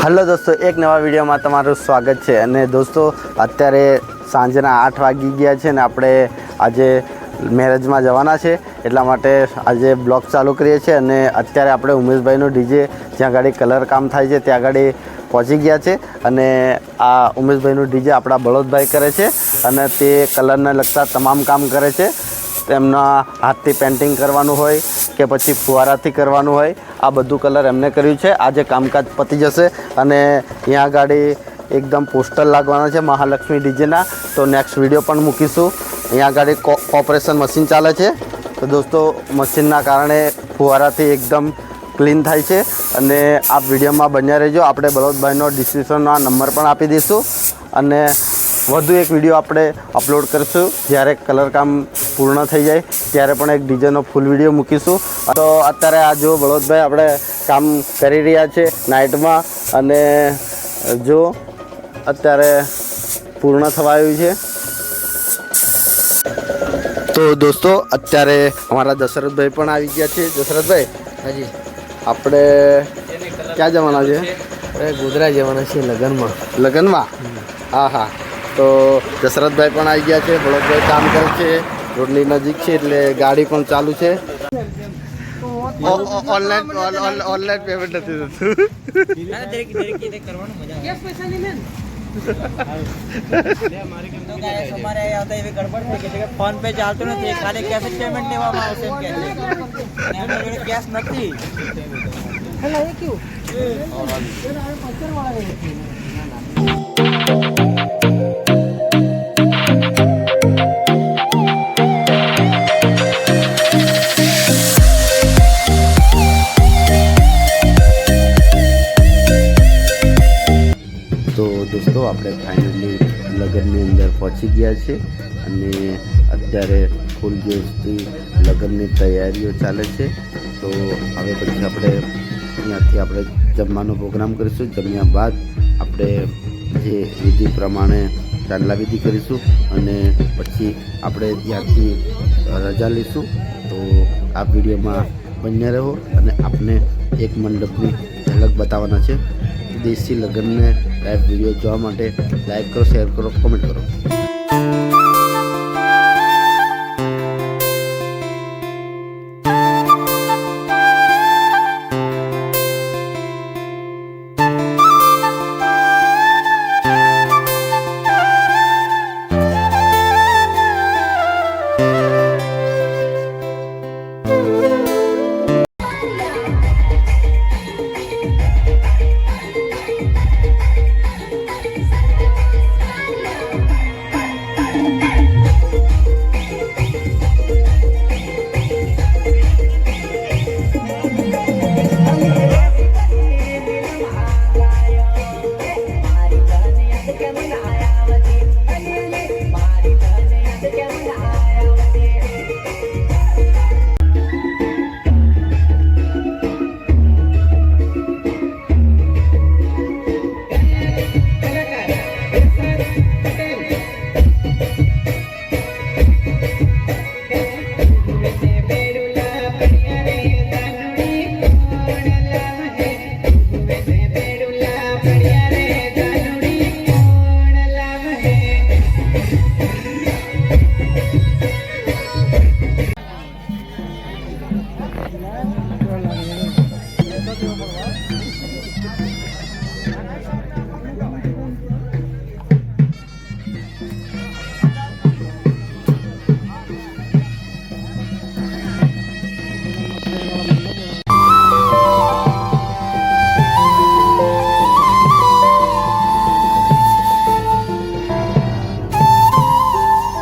Hello દોસ્તો, એક નવા વિડીયોમાં તમારું સ્વાગત છે. અને દોસ્તો, અત્યારે સાંજના આઠ વાગી ગયા છે ને આપણે આજે મેરેજમાં જવાના છે. એટલા માટે આજે બ્લોગ ચાલુ કરીએ છીએ અને અત્યારે આપણે ઉમેશભાઈનું ડીજે, જ્યાં ગાડી કલર કામ થાય છે, ત્યાં ગાડી પહોંચી ગયા છે. અને આ ઉમેશભાઈનું ડીજે આપણા બળોદભાઈ કરે છે અને તે કલરને લગતા તમામ કામ કરે છે. તેમના હાથથી પેન્ટિંગ કરવાનું હોય કે પછી ફુવારાથી કરવાનું હોય, આ બધું કલર એમને કર્યું છે. આજે કામકાજ પતી જશે અને અહીંયા ગાડી એકદમ પોસ્ટર લાગવાના છે મહાલક્ષ્મી ડીજેના. તો નેક્સ્ટ વીડિયો પણ મૂકીશું. અહીંયા આગળ ઓપરેશન મશીન ચાલે છે. તો દોસ્તો મશીનના કારણે ફુવારાથી એકદમ ક્લીન થાય છે. અને આ વિડીયોમાં બન્યા રહેજો. આપણે બલોદભાઈનો ડિસ્ક્રિપ્શનનો નંબર પણ આપી દઈશું. અને વધુ એક વીડિયો આપણે અપલોડ કરીશું. જ્યારે કલર કામ પૂર્ણ થઈ જાય ત્યારે પણ એક ડીજેનો ફૂલ વીડિયો મૂકીશું. તો અત્યારે આ જો બળોદભાઈ આપણે કામ કરી રહ્યા છે નાઇટમાં અને જો અત્યારે પૂર્ણ થવા આવ્યું છે. તો દોસ્તો અત્યારે અમારા દશરથભાઈ પણ આવી ગયા છે. દશરથભાઈ હાજી. આપણે ક્યાં જવાના છે? ગુજરાત ગોધરા જવાના છે લગ્નમાં. લગ્નમાં? હા હા. તો દશરથભાઈ પણ આવી ગયા છે ભરતભાઈ કામ કરે છે રોડની નજીક છે એટલે ગાડી પણ ચાલુ છે. ઓનલાઈન ઓનલાઈન પેમેન્ટ નથી થતું. ફોન પે ચાલતું નથી ખાલી કેશ જ પેમેન્ટ લેવામાં આવશે કેશ નથી. આપણે ફાઇનલી લગ્નની અંદર પહોંચી ગયા છે અને અત્યારે ફૂલ જોશથી લગ્નની તૈયારીઓ ચાલે છે, તો હવે પછી આપણે અહીંયાથી આપણે જમવાનો પ્રોગ્રામ કરીશું. જમ્યા બાદ આપણે જે વિધિ પ્રમાણે ચાંદલા વિધિ કરીશું અને પછી આપણે ત્યાંથી રજા લઈશું. તો આ વિડીયોમાં બન્યા રહો અને આપને એક મંડપની ઝલક બતાવવાના છે. દેશી લગ્નને લાઈવ વીડિયો જોવા માટે લાઈક કરો શેર કરો કોમેન્ટ કરો.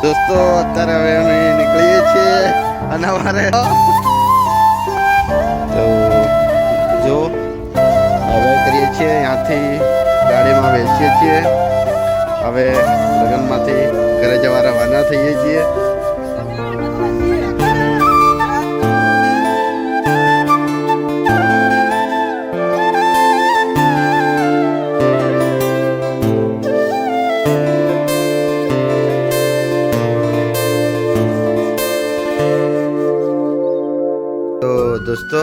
દોસ્તો અત્યારે હવે અમે નીકળીએ છીએ અને અમારે છીએ. હવે લગ્નમાંથી ઘરે જવા રવાના થઈએ છીએ. દોસ્તો,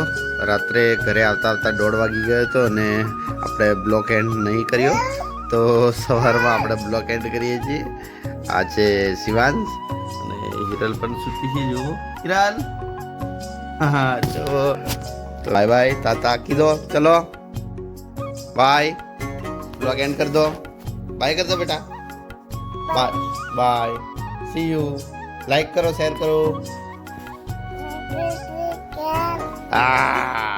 રાત્રે ઘરે આવતા આવતા દોઢ વાગી ગયો હતો અને આપણે બ્લોક એન્ડ નહીં કર્યો. તો સવારમાં આપણે બ્લોક એન્ડ કરીએ છીએ. આ છે શિવાંશ અને હિરલ પણ સૂતી છે જુઓ. હિરલ! હા તો બાય બાય તાતા કીધો ચલો. બાય. બ્લોગ એન્ડ કર દો. બાય કર દો બેટા. Bye. Bye. See you like કરો શેર કરો. આ